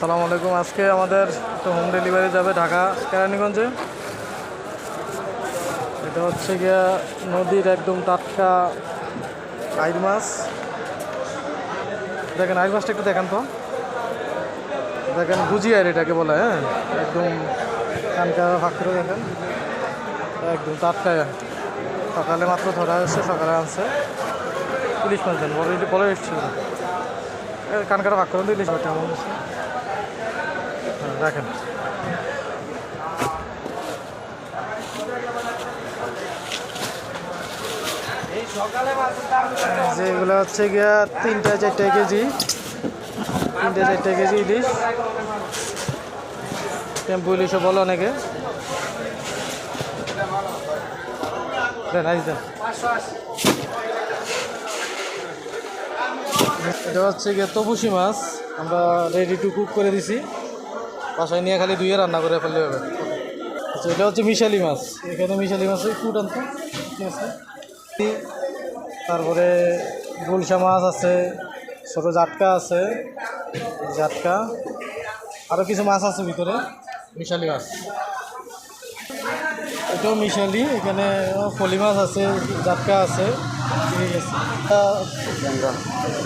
সালাম আলাইকুম। আজকে আমাদের একটা হোম ডেলিভারি যাবে ঢাকা কেরানীগঞ্জে। এটা হচ্ছে গিয়া নদীর একদম টাটকা আইর মাছ। দেখেন আইর মাছটা একটু দেখেন তো। দেখেন গুজি আইর এটাকে বলে হ্যাঁ? একদম কানকা ফাঁক করে দেখেন। একদম টাটকা। সকালে মাত্র ধরা হয়েছে, সকালে আনছে। ইলিশ মাছ দেন বড় বড় এসেছিল। কানকাটা ভাগ তো ইলিশ মাছটা। আমার হ্যাঁ, যেগুলো হচ্ছে গিয়া তিনটা চারটে কেজি। তিনটে চারটে কেজি ইলিশ। টেম্পু ইলিশও বলো অনেকে। দেন দেন। এটা হচ্ছে গিয়ে তবুসি মাছ। আমরা রেডি টু কুক করে দিছি। বাসায় নিয়ে খালি ধুয়ে রান্না করে ফেললে হবে। আচ্ছা এটা হচ্ছে মিশালি মাছ। এখানে মিশালি মাছ ফুট আনতো তারপরে গুলশা মাছ আছে, ছোটো জাটকা আছে, জাটকা। আরও কিছু মাছ আছে ভিতরে, মিশালি মাছ। এটাও মিশালি, এখানে ফলি মাছ আছে, জাটকা আছে, ঠিক আছে।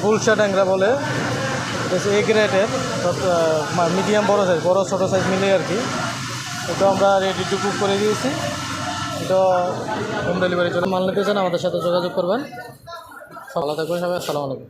গুলশা ট্যাংরা বলে এ গ্রেডের মিডিয়াম বড় সাইজ বড়, ছোটো সাইজ মিলে আর কি। এটা আমরা রেডি টু কুক করে দিয়েছি। এটা হোম ডেলিভারির জন্য। মাল নিতে চান, আমাদের সাথে যোগাযোগ করবেন। ভালো থাকবেন সবাই, আসসালামু আলাইকুম।